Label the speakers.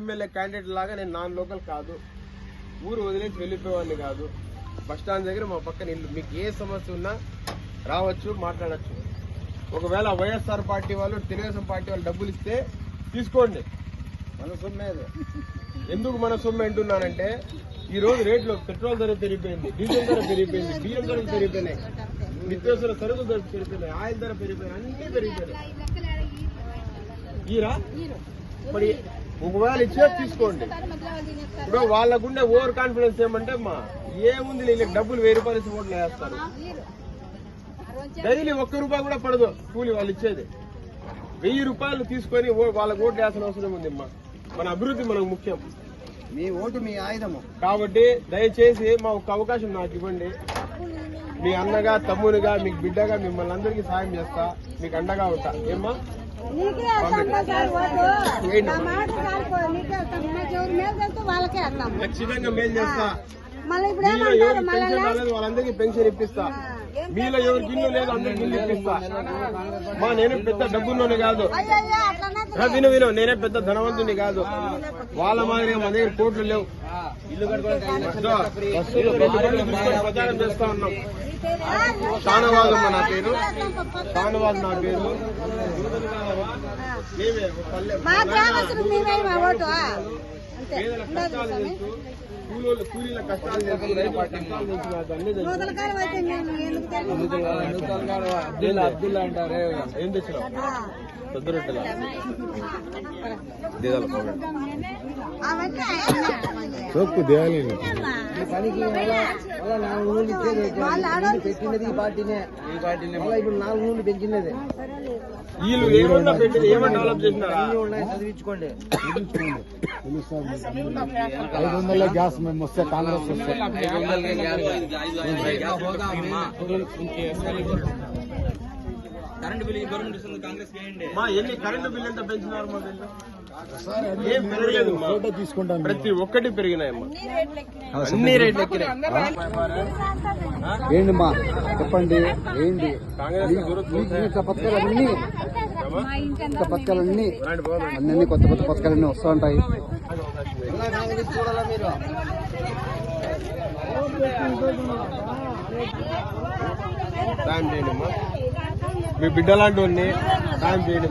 Speaker 1: MLA candidate లాగా నేను non local కాదు. ఊరు వదిలేసి వెళ్ళిపోయేవాడిని కాదు. బస్ స్టాండ్ దగ్గర మా పక్కన ఇల్లు. మీకు ఏ సమస్య ఉన్నా రావచ్చు మాట్లాడచ్చు. ఒకవేళ వైఎస్ఆర్ పార్టీ వాళ్ళు తెలుగుదేశం పార్టీ వాళ్ళు డబ్బులు ఇస్తే తీసుకోండి.
Speaker 2: మన సొమ్మేది
Speaker 1: ఎందుకు మన సొమ్ము అంటున్నానంటే ఈ రోజు రేట్లు పెట్రోల్ ధర పెరిగిపోయింది డీజిల్ ధర పెరిగిపోయింది బియ్యం ధరలు పెరిగిపోయినాయి నిత్యావసర సరుకు ధర పెరిగిపోయినాయి ఆయిల్ ధర పెరిగిపోయినాయి అన్ని పెరిగిపోయినాయి. ఈరా. మరి ఒకవేళ ఇచ్చే తీసుకోండి. ఇప్పుడు వాళ్ళకుండే ఓవర్ కాన్ఫిడెన్స్ ఏమంటే మా ఏముంది వీళ్ళకి డబ్బులు వెయ్యి రూపాయలు ఇచ్చి ఓట్లు వేస్తారు. డైలీ ఒక్క రూపాయి కూడా పడదు కూలి వాళ్ళు ఇచ్చేది. వెయ్యి రూపాయలు తీసుకొని వాళ్ళకి ఓట్లు వేయాల్సిన అవసరం ఉంది అమ్మా మన అభివృద్ధి మనకు ముఖ్యం.
Speaker 2: మీ ఓటు మీ ఆయుధము.
Speaker 1: కాబట్టి దయచేసి మా ఒక అవకాశం నాకు ఇవ్వండి. మీ అన్నగా తమ్మునిగా మీకు బిడ్డగా మిమ్మల్ని అందరికీ సాయం చేస్తా. మీకు అండగా ఉంటా. ఏమ్మా?
Speaker 3: నీకే వేస్తాం సార్ ఓటు.
Speaker 1: వేయండి
Speaker 3: నా
Speaker 1: అమ్మా.
Speaker 3: మాట కానుకో నీకే వేస్తాం మాకు ఎవరు మేలు చేస్తే వాళ్ళకే వేస్తాం
Speaker 1: ఖచ్చితంగా మేలు చేస్తా.
Speaker 3: మళ్ళీ ఇప్పుడు
Speaker 1: మీలో
Speaker 3: ఏమంటారు?
Speaker 1: ఎవరికి
Speaker 3: మళ్ళీ
Speaker 1: పెన్షన్ రాలేదు వాళ్ళందరికీ పెన్షన్ ఇప్పిస్తా. మీలో ఎవరికి ఇల్లు లేదు అందరికి ఇల్లు ఇప్పిస్తా. మా నేను పెద్ద డబ్బుల్లోనే కాదు. విను విను నేనే పెద్ద ధనవంతుని కాదు. వాళ్ళ మాదిరిగా మా దగ్గర కోట్లు లేవు. ప్రచారం చేస్తా ఉన్నాం. షానవాజ్ నా పేరు. షానవాజ్ నా పేరు. మేమే ఒక పల్లె
Speaker 3: మా గ్రామస్తులు మేమే మా ఓటు ఆ. అంతే.
Speaker 1: పేదల
Speaker 3: ఉండదు
Speaker 1: కష్టాలు
Speaker 3: స్వామి.
Speaker 1: తెలుసు. కూలీల కూలీల కష్టాలు తెలుసు. రైతుల కష్టాలు తెలుసు. నాకు అన్ని తెలుసు.
Speaker 3: నూతన కాలం అయితే నేను ఎందుకు తెలియదు
Speaker 2: అబ్దుల్లా అబ్దుల్లా అంటారే
Speaker 1: ఏం తెచ్చినావు. పెద్ద రొట్టెలా
Speaker 3: ఆయన.
Speaker 2: చొక్కు దేవాలి నాలుగు నూనె ఇచ్చేది
Speaker 3: వాళ్ళు ఆడవాళ్ళు
Speaker 2: పెట్టినది ఈ పార్టీనే. ఈ పార్టీనే. మళ్ళీ ఇప్పుడు నాలుగు నూనె పెంచినది.
Speaker 1: వీళ్ళు ఏమన్నా పెట్టింది ఏమన్నా డెవలప్ చేసినారా?
Speaker 2: అన్ని ఉన్నాయి చదివించుకోండి.
Speaker 4: ఐదు వందల గ్యాస్ మేము వస్తే కాంగ్రెస్ వస్తే.
Speaker 1: మా ఎన్ని కరెంటు బిల్లు ఎంత పెంచినారు మా బిల్లు
Speaker 4: తీసుకుంటాను.
Speaker 1: ప్రతి ఒక్కటి పెరిగినాయమ్మా. అన్ని రేట్లు ఎక్కినాయి.
Speaker 4: ఏంటి మా చెప్పండి ఏంటి పథకాలన్నీ కొత్త పథకాలన్నీ అన్ని కొత్త కొత్త పథకాలన్నీ వస్తూ ఉంటాయి.
Speaker 1: మీ బిడ్డ లాంటి సాయం చేయండి